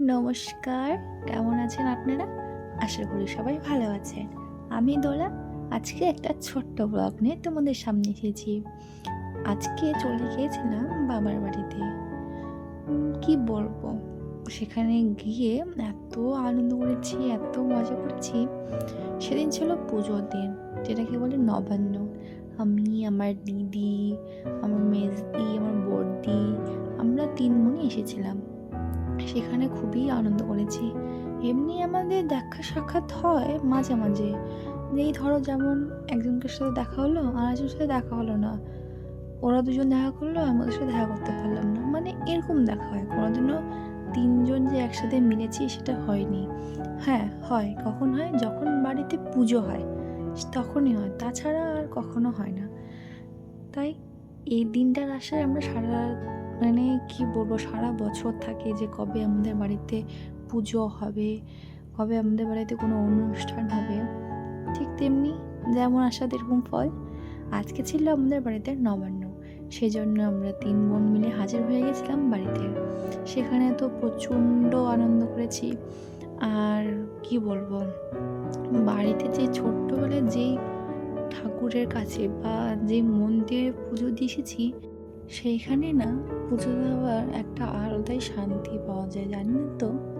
নমস্কার, কেমন আছেন আপনারা? আশা করি সবাই ভালো আছেন। আমি দোলা, আজকে একটা ছোট্ট ব্লগ নিয়ে তোমাদের সামনে এসেছি। আজকে চলে গিয়েছিলাম বাবার বাড়িতে। কি বলব? সেখানে গিয়ে এত আনন্দ করেছি, এত মজা করেছি। সেদিন ছিল পুজোর দিন, যেটাকে বলে নবান্ন। আমি, আমার দিদি, আমার মেজদি, আমার বড়দি, আমরা তিন বোনই এসেছিলাম। সেখানে খুবই আনন্দ করেছি। এমনি আমাদের দেখা সাক্ষাৎ হয় মাঝে মাঝে। এই ধরো যেমন একজনকে সাথে দেখা হলো, আর একজনের সাথে দেখা হলো না। ওরা দুজন দেখা করল আমি ওদের সাথে দেখা করতে পারলাম না। মানে এরকম দেখা হয়। কোনোদিনও তিনজন যে একসাথে মিলেছি সেটা হয়নি। হ্যাঁ হয়। কখন হয়? যখন বাড়িতে পুজো হয়, তখনই হয়। তাছাড়া আর কখনো হয় না। তাই এই দিনটার আশায় আমরা সারা মানে কি বলব, সারা বছর থাকে যে কবে আমাদের বাড়িতে পুজো হবে, কবে আমাদের বাড়িতে কোনো অনুষ্ঠান হবে, ঠিক তেমনি যেমন আশা এরকম ফল। আজকে ছিল আমাদের বাড়িতে নবান্ন সেই জন্য আমরা তিন বোন মিলে হাজির হয়ে গেছিলাম বাড়িতে। সেখানে তো প্রচণ্ড আনন্দ করেছি। আর কি বলব, বাড়িতে যে ছোট্টবেলায় যেই ঠাকুরের কাছে বা যে মন্দিরে পুজো দিয়ে এসেছি সেইখানে না পুজো দেওয়ার একটা আলাদাই শান্তি পাওয়া যায় জানেন তো?